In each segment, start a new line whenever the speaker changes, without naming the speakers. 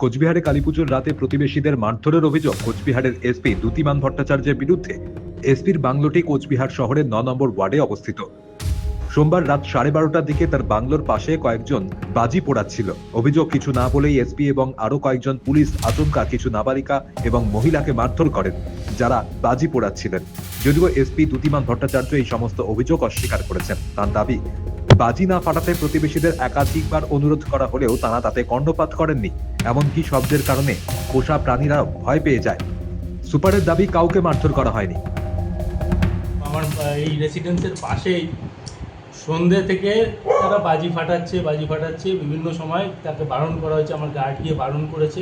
কোচবিহারে কালীপুজোর রাতে প্রতিবেশীদের মারধরের অভিযোগ, কোচবিহারের এসপি দ্যুতিমান ভট্টাচার্যের বিরুদ্ধে। এসপির বাংলোটি কোচবিহার শহরের ন নম্বর ওয়ার্ডে অবস্থিত। সোমবার রাত সাড়ে বারোটার দিকে তার বাংলোর পাশে কয়েকজন বাজি পোড়াচ্ছিল। অভিযোগ, কিছু না বলেই এসপি এবং আরও কয়েকজন পুলিশ, আচমকা কিছু নাবালিকা এবং মহিলাকে মারধর করেন, যারা বাজি পোড়াচ্ছিলেন। যদিও এসপি দ্যুতিমান ভট্টাচার্য এই সমস্ত অভিযোগ অস্বীকার করেছেন। তার দাবি বাজি না ফাটাতে প্রতিবেশীদের একাধিকবার অনুরোধ করা হলেও তারা তাতে কর্ণপাত করেননি, এমনকি শব্দের কারণে পোষা প্রাণীরাও ভয় পেয়ে যায়। সুপারের দাবি কাউকে মারধর করা হয়নি।
আমার এই রেসিডেন্সের পাশেই সন্ধে থেকে তারা বাজি ফাটাচ্ছে বাজি ফাটাচ্ছে, বিভিন্ন সময় তাকে বারণ করা হয়েছে, আমার গার্ড গিয়ে বারণ করেছে।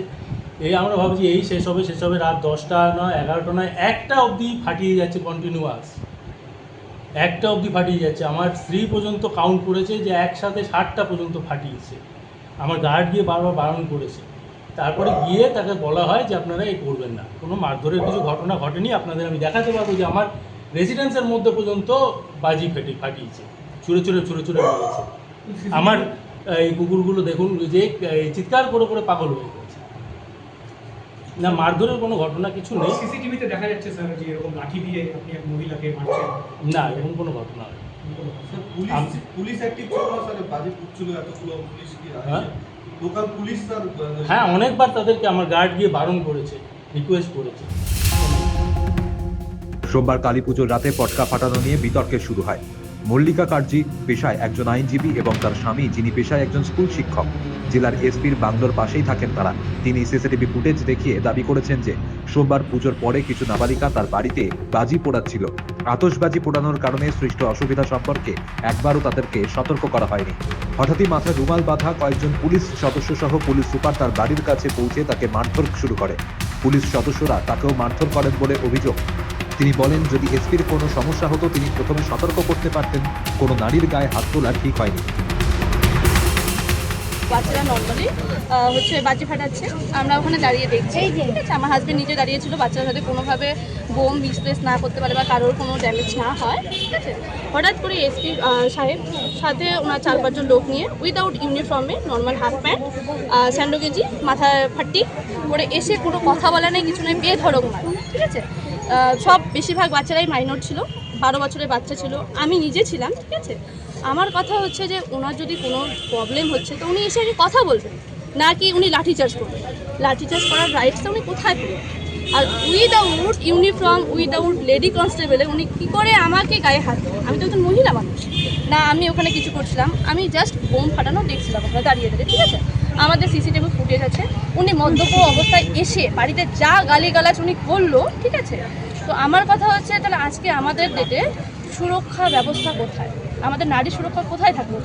এই আমরা ভাবছি, এই শেষ হবে শেষ হবে রাত দশটা নয়, এগারোটা নয়, একটা অবধি ফাটিয়ে যাচ্ছে কন্টিনিউয়াস একটা অবধি ফাটিয়ে যাচ্ছে। আমার স্ত্রী পর্যন্ত কাউন্ট করেছে যে একসাথে ষাটটা পর্যন্ত ফাটিয়েছে। আমার গার্ড গিয়ে বারবার বারণ করেছে। তারপরে গিয়ে তাকে বলা হয় যে আপনারা এই করবেন না। কোনো মারধরের কিছু ঘটনা ঘটেনি। আপনাদের আমি দেখাতে পারব যে আমার রেসিডেন্সের মধ্যে পর্যন্ত বাজি ফেটে ফাটিয়েছে। ছুঁড়ে ছুঁড়ে ছুঁড়ে ছুঁড়ে মেরেছে। আমার এই কুকুরগুলো দেখুন যে এই চিৎকার করে করে পাগল হয়ে গেছে। না মারধরের কোনো ঘটনা কিছু নেই।
সিসিটিভিতে দেখা যাচ্ছে স্যার যে এরকম লাঠি দিয়ে আপনি এক মহিলাকে মারছেন।
না এরকম কোনো ঘটনা নেই।
পুলিশ পুলিশ অ্যাক্টিভ ছিল না স্যার? বাজে ছিল এতগুলো পুলিশ কি
হ্যাঁ?
লোকাল পুলিশ স্যার
হ্যাঁ অনেকবার তাদেরকে আমার গার্ড গিয়ে বারণ করেছে রিকোয়েস্ট করেছে।
সোমবার কালীপুজোর রাতে পটকা ফাটানো নিয়ে বিতর্কের শুরু হয়। মল্লিকা কার্জি পেশায় একজন আইনজীবী এবং তার স্বামী, যিনি পেশায় একজন স্কুল শিক্ষক। জেলার এসপির বাংলোর পাশেই থাকেন তারা। তিনি সিসিটিভি ফুটেজ দেখিয়ে দাবি করেছেন যে, সোমবার পুজোর পরে কিছু নাবালিকা তার বাড়িতে বাজি পোড়াচ্ছিল। আতশবাজি পোড়ানোর কারণে সৃষ্ট অসুবিধা সম্পর্কে একবারও তাদেরকে সতর্ক করা হয়নি। হঠাৎই মাথায় রুমাল বাঁধা কয়েকজন পুলিশ সদস্য সহ পুলিশ সুপার তার বাড়ির কাছে পৌঁছে তাকে মারধর শুরু করে। পুলিশ সদস্যরা তাকেও মারধর করেন বলে অভিযোগ। তিনি বলেন যদি এসপির কোনো সমস্যা হতো তিনি প্রথমে সতর্ক করতে পারতেন। কোনো নারীর গায়ে হাত তোলা ঠিক হয়নি।
বাচ্চারা নর্মালি হচ্ছে বাজি ফাটাচ্ছে। আমরা ওখানে দাঁড়িয়ে দেখছি। ঠিক আছে আমার হাজবেন্ড নিজে দাঁড়িয়েছিল বাচ্চারা যাতে কোনোভাবে বোম মিসপ্লেস না করতে পারে বা কারোর কোনো ড্যামেজ না হয়। ঠিক আছে? হঠাৎ করে এসপি সাহেব সাথে ওনার চার পাঁচজন লোক নিয়ে উইদাউট ইউনিফর্মে নর্মাল হাফ প্যান্ট স্যান্ডো গেঞ্জি মাথায় ফাট্টি করে এসে কোনো কথা বলা নেই কিছু নেই বেয়ে ধরক মার। ঠিক আছে? সব বেশিরভাগ বাচ্চারাই মাইনর ছিল, বারো বছরের বাচ্চা ছিল, আমি নিজে ছিলাম, ঠিক আছে? আমার কথা হচ্ছে যে ওনার যদি কোনো প্রবলেম হচ্ছে, তো উনি এসে আগে কথা বলবেন, না কি উনি লাঠিচার্জ করবেন। লাঠিচার্জ করার রাইটসটা উনি কোথায় পেলেন? আর উইদাউট ইউনিফর্ম উইদাউট লেডি কনস্টেবলে উনি কি করে আমাকে গায়ে হাত আমি তো একজন মহিলা মানুষ। না, আমি ওখানে কিছু করছিলাম, আমি জাস্ট বোম ফাটানো দেখছিলাম ওখানে দাঁড়িয়ে দাঁড়িয়ে, ঠিক আছে? আমাদের সিসিটিভি ফুটেজ আছে উনি মদ্যপ অবস্থায় এসে বাড়িতে যা গালিগালাজ উনি করল, ঠিক আছে? তো আমার কথা হচ্ছে তাহলে আজকে আমাদের ডেটে সুরক্ষা ব্যবস্থা কোথায়? আমাদের নারী সুরক্ষা কোথায় তাহলে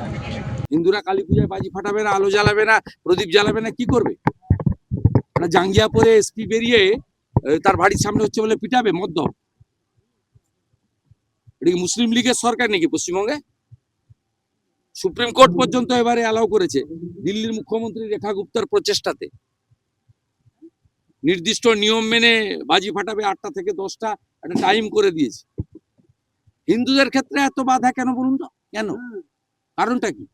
হিন্দুরা কালী পূজায় বাজি ফাটাবে না, আলো জ্বালাবে না, প্রদীপ জ্বালাবে না, কি করবে? না, জাঙ্গিয়া পরে এসপি বেরিয়ে তার বাড়ির সামনে হচ্ছে বলে পিটাবে মদ্য এটা মুসলিম লীগের সরকার নাকি পশ্চিমবঙ্গে? সুপ্রিম কোর্ট পর্যন্ত এবারে অ্যালাউ করেছে, দিল্লির মুখ্যমন্ত্রী রেখা গুপ্তার প্রচেষ্টাতে। নির্দিষ্ট নিয়ম মেনে বাজি ফাটাবে আটটা থেকে দশটা, একটা টাইম করে দিয়েছে। হিন্দুদের ক্ষেত্রে এত বাধা কেন বলুন তো? কেন? কারণটা কি?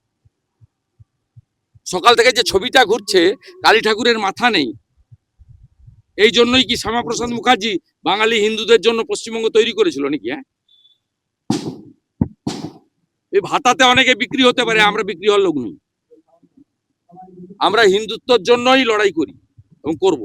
সকাল থেকে যে ছবিটা ঘুরছে, কালী ঠাকুরের মাথা নেই। এই জন্যই কি শ্যামাপ্রসাদ মুখার্জি বাঙালি হিন্দুদের জন্য পশ্চিমবঙ্গ তৈরি করেছিল নাকি হ্যাঁ? এই ভাতাতে অনেকে বিক্রি হতে পারে, আমরা বিক্রি হওয়ার লোক নই। আমরা হিন্দুত্বর জন্যই লড়াই করি এবং করব।